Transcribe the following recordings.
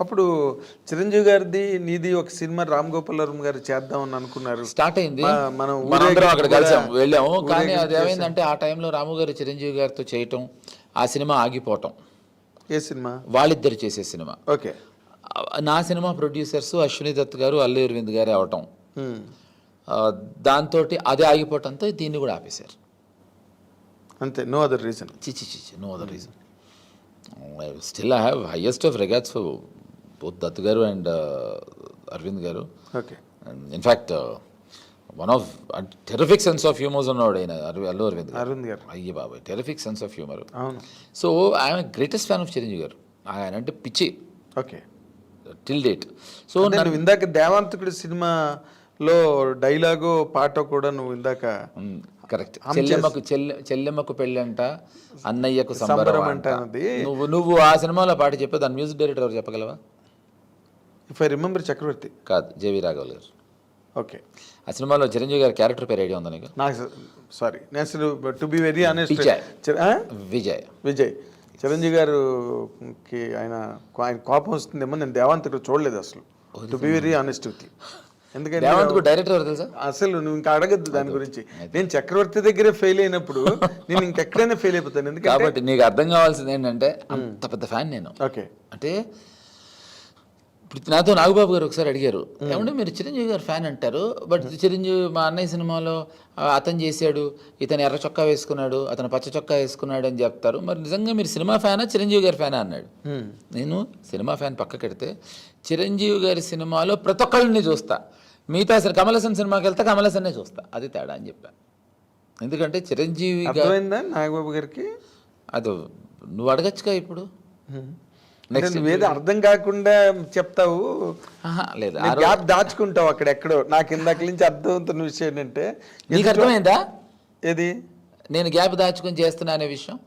అప్పుడు చిరంజీవి గారిది నీది ఒక సినిమా రామ్ గోపాల్ వర్మ గారు చేద్దామని అనుకున్నారు. స్టార్ట్ అయింది. మనం మనందరం అక్కడ కూడా కలిసాం వెళ్ళాము కానీ అది ఏమైందంటే ఆ టైంలో రాము గారు చిరంజీవి గారితో చేయటం ఆ సినిమా ఆగిపోవటం. ఏ సినిమా? వాళ్ళిద్దరు చేసే సినిమా. ఓకే. నా సినిమా ప్రొడ్యూసర్స్ అశ్విని దత్ గారు అల్లు అరవింద్ గారే అవటం. దాంతో అది ఆగిపోవటంతో దీన్ని కూడా ఆపేశారు. అంతే నో అదర్ రీజన్ చిచి చిచి no other reason still I have highest of regards for both Dutt garu and Aravind garu okay in fact one of terrific sense of humours ఉన్నాడు ఆయన అల్లు అరవింద్ అరవింద్ గారు అయ్యి బాబాయ్ terrific sense of humour so I'm greatest fan of Chiranjeevi garu ఆయన అంటే పిచ్చి. Okay till date so నువ్వు ఇందాక దేవాంతకుడి సినిమాలో డైలాగు పాట కూడా నువ్వు ఇందాక కరెక్ట్ చెల్లెమ్మకు చెల్లె చెల్లెమ్మకు పెళ్ళంట అన్నయ్యకు సంబరం అంట. అంట. నువ్వు నువ్వు ఆ సినిమాలో పాట చెప్పే దాని మ్యూజిక్ డైరెక్టర్ ఎవరు చెప్పగలవా? ఇఫ్ ఐ రిమెంబర్ చక్రవర్తి కాదు జేవి రాఘవల్ గారు. ఓకే ఆ సినిమాలో చిరంజీవి గారి క్యారెక్టర్ పేరు ఐడియా ఉందా నీకు? నాకు సారీ నేను అసలు to be very honest Vijay. Vijay. Vijay. Chiranjeevi గారుకి ఆయన ఆయన కోపం వస్తుందేమో నేను దేవాంతకుడు చూడలేదు అసలు. To be very honest with ఎందుకంటే దేవంత్కు డైరెక్టర్ తెలుసా? అసలు నువ్వు ఇంకా అడగద్దు దాని గురించి. నేను చక్రవర్తి దగ్గరే ఫెయిల్ అయినప్పుడు నేను ఇంకెక్కడైనా ఫెయిల్ అయిపోతాను. ఎందుకంటే కాబట్టి నీకు అర్థం కావాల్సింది ఏంటంటే అంత పెద్ద ఫ్యాన్ నేను. ఓకే అంటే ఇప్పుడు నాతో నాగబాబు గారు ఒకసారి అడిగారు ఏమంటే మీరు చిరంజీవి గారు ఫ్యాన్ అంటారు బట్ చిరంజీవి మా అన్నయ్య సినిమాలో అతను చేశాడు ఇతను ఎర్ర చొక్కా వేసుకున్నాడు అతను పచ్చ చొక్కా వేసుకున్నాడు అని చెప్తారు. మరి నిజంగా మీరు సినిమా ఫ్యానా చిరంజీవి గారి ఫ్యానా అన్నాడు. నేను సినిమా ఫ్యాన్ పక్కకెడితే చిరంజీవి గారి సినిమాలో ప్రతి ఒక్కళ్ళని చూస్తా. మిగతా అసలు కమలసన్ సినిమాకి వెళ్తే కమలసన్నే చూస్తా. అది తేడా అని చెప్పా. ఎందుకంటే చిరంజీవి నాగబాబు గారికి? అది నువ్వు అడగచ్చుగా ఇప్పుడు. నువ్వేదో అర్థం కాకుండా చెప్తావు. లేదు గ్యాప్ దాచుకుంటావు అక్కడ ఎక్కడో. నాకు ఇందాక నుంచి అర్థమవుతున్న విషయం ఏంటంటే నీకు అర్థమైందా? ఏది? నేను గ్యాప్ దాచుకొని చేస్తున్నా అనే విషయం.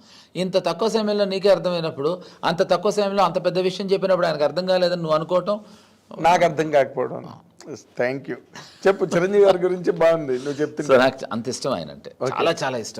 ఇంత తక్కువ సమయంలో నీకే అర్థమైనప్పుడు అంత తక్కువ సమయంలో అంత పెద్ద విషయం చెప్పినప్పుడు ఆయనకు అర్థం కాలేదని నువ్వు అనుకోవటం? నాకు అర్థం కాకపోవడం. థ్యాంక్ యూ చెప్పు చిరంజీవి గారి గురించి బాగుంది. నువ్వు చెప్తుంటే. సో నాకు అంత ఇష్టం ఆయన అంటే చాలా చాలా ఇష్టం.